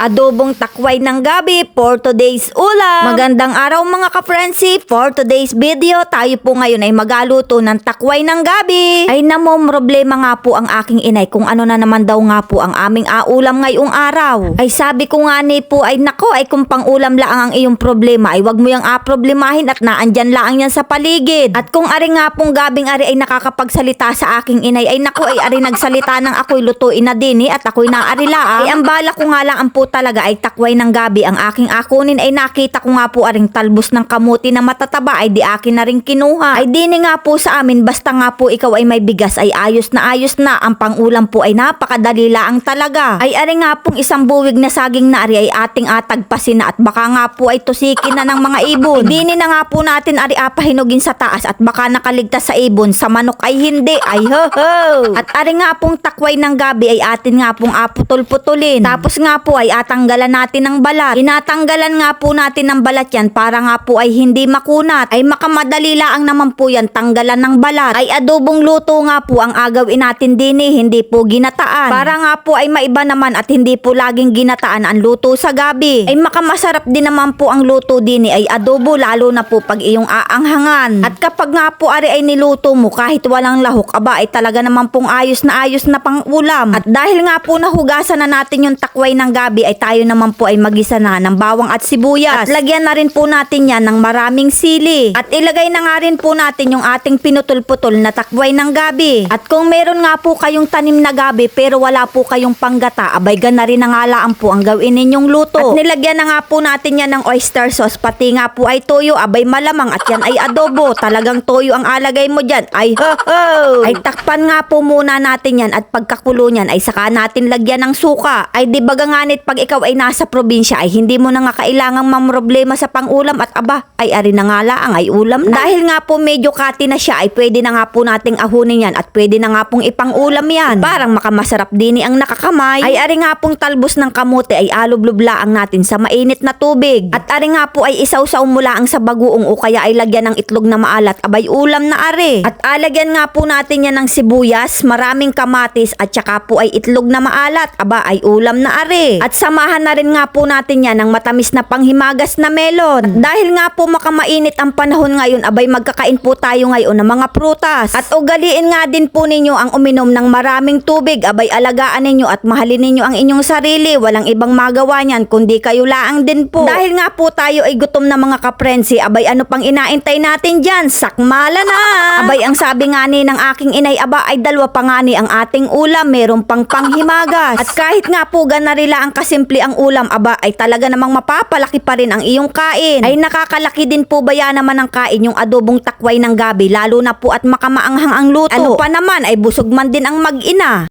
adobong takway ng gabi for today's ulam. Magandang araw mga ka-frenzy. For today's video, tayo po ngayon ay magaluto ng takway ng gabi. Ay namo, problema nga po ang aking inay kung ano na naman daw nga po ang aming aulam ngayong araw. Ay sabi ko nga ni po ay nako ay kung pang-ulam lang ang iyong problema ay wag mo yung aproblemahin at naandyan lang yan sa paligid. At kung ari nga pong gabing ari ay nakakapagsalita sa aking inay ay nako ay ari nagsalita ng ako'y lutuin na din eh, at ako'y naarila. Ay ang bala ko nga lang ang po talaga ay takway ng gabi. Ang aking akunin ay nakita ko nga po aring talbos ng kamuti na matataba ay di akin na rin kinuha. Ay dini nga po sa amin basta nga po ikaw ay may bigas ay ayos na ayos na. Ang pangulam po ay napakadali laang talaga. Ay ari nga pong isang buwig na saging na ari ay ating atagpasin na at baka nga po ay tusikin na ng mga ibon. Dini na nga po natin ari apahinugin sa taas at baka nakaligtas sa ibon. Sa manok ay hindi. Ay ho ho. At ari nga pong takway ng gabi ay atin nga pong aputol-putulin. Tapos nga po ay atanggalan natin ng balat. Inatanggalan nga po natin ng balat yan para nga po ay hindi makunat. Ay makamadali lang naman po yan tanggalan ng balat. Ay adobong luto nga po ang agawin natin din eh, hindi po ginataan. Para nga po ay maiba naman at hindi po laging ginataan ang luto sa gabi. Ay makamasarap din naman po ang luto din eh, ay adobo lalo na po pag iyong aanghangan. At kapag nga po ari ay niluto mo kahit walang lahok, aba ay talaga naman pong ayos na ayos na pang ulam. At dahil nga po nahugasan na natin yung takway ng gabi ay tayo naman po ay magisa na ng bawang at sibuyas. At lagyan na rin po natin yan ng maraming sili. At ilagay na nga rin po natin yung ating pinutol-putol na takway ng gabi. At kung meron nga po kayong tanim na gabi pero wala po kayong panggata, abay gana rin ang alaan po ang gawin ninyong luto. At nilagyan na nga po natin yan ng oyster sauce, pati nga po ay toyo, abay malamang at yan ay adobo. Talagang toyo ang alagay mo dyan. Ay ho ho! Ay takpan nga po muna natin yan at pagkakulo niyan ay saka natin lagyan ng suka. Ay di baga nga nit pag ikaw ay nasa probinsya ay hindi mo na nga kailangang mamroblema sa pangulam at aba ay ari na nga laang ay ulam na. Dahil nga po medyo kati na siya ay pwede na nga po nating ahunin yan at pwede na nga pong ipang-ulam yan. Parang makamasarap din ang nakakamay. Ay ari nga pong talbos ng kamote ay alublublaang natin sa mainit na tubig. At ari nga po ay isawsaw mula ang sa bagoong o kaya ay lagyan ng itlog na maalat abay ulam na ari. At alagyan nga po natin yan ng sibuyas, maraming kamatis at saka po ay itlog na maalat aba ay ulam na ari. At samahan na rin nga po natin yan ng matamis na panghimagas na melon. At dahil nga po makamainit ang panahon ngayon abay magkakain po tayo ngayon ng mga prutas. At ugaliin nga din po ninyo ang uminom ng maraming tubig abay alagaan ninyo at mahalin ninyo ang inyong sarili. Walang ibang magawa niyan kundi kayo laang din po. Dahil nga po tayo ay gutom na mga kaprensi abay ano pang inaintay natin dyan? Sakmala na! Abay ang sabi nga ni ng aking inay aba ay dalwa pa nga ni ang ating ulam meron pang panghimagas. At kahit nga po ganarila ang kasimple ang ulam aba ay talaga namang mapapalaki pa rin ang iyong kain. Ay nakakalaki din po ba yan naman ang kain yung adobong takway ng gabi lalo na po at makamaanghang ang luto. Ano pa naman ay busog man din ang mag-ina.